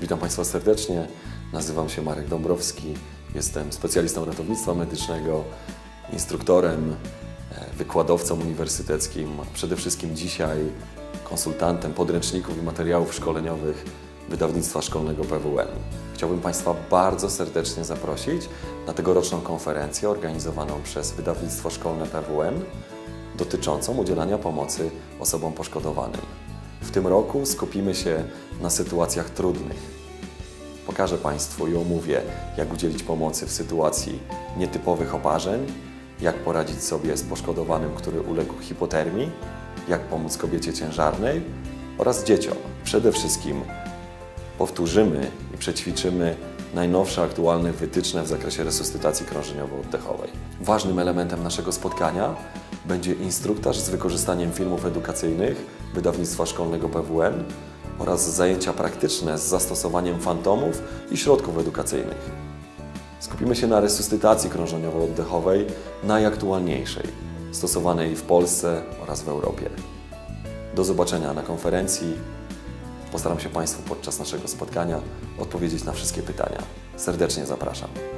Witam Państwa serdecznie. Nazywam się Marek Dąbrowski. Jestem specjalistą ratownictwa medycznego, instruktorem, e, wykładowcą uniwersyteckim, przede wszystkim dzisiaj konsultantem podręczników i materiałów szkoleniowych wydawnictwa szkolnego PWN. Chciałbym Państwa bardzo serdecznie zaprosić na tegoroczną konferencję organizowaną przez wydawnictwo szkolne PWN dotyczącą udzielania pomocy osobom poszkodowanym. W tym roku skupimy się na sytuacjach trudnych. Pokażę Państwu i omówię, jak udzielić pomocy w sytuacji nietypowych oparzeń, jak poradzić sobie z poszkodowanym, który uległ hipotermii, jak pomóc kobiecie ciężarnej oraz dzieciom. Przede wszystkim powtórzymy i przećwiczymy najnowsze aktualne wytyczne w zakresie resuscytacji krążeniowo-oddechowej. Ważnym elementem naszego spotkania będzie instruktaż z wykorzystaniem filmów edukacyjnych wydawnictwa szkolnego PWN oraz zajęcia praktyczne z zastosowaniem fantomów i środków edukacyjnych. Skupimy się na resuscytacji krążeniowo-oddechowej najaktualniejszej, stosowanej w Polsce oraz w Europie. Do zobaczenia na konferencji. Postaram się Państwu podczas naszego spotkania odpowiedzieć na wszystkie pytania. Serdecznie zapraszam.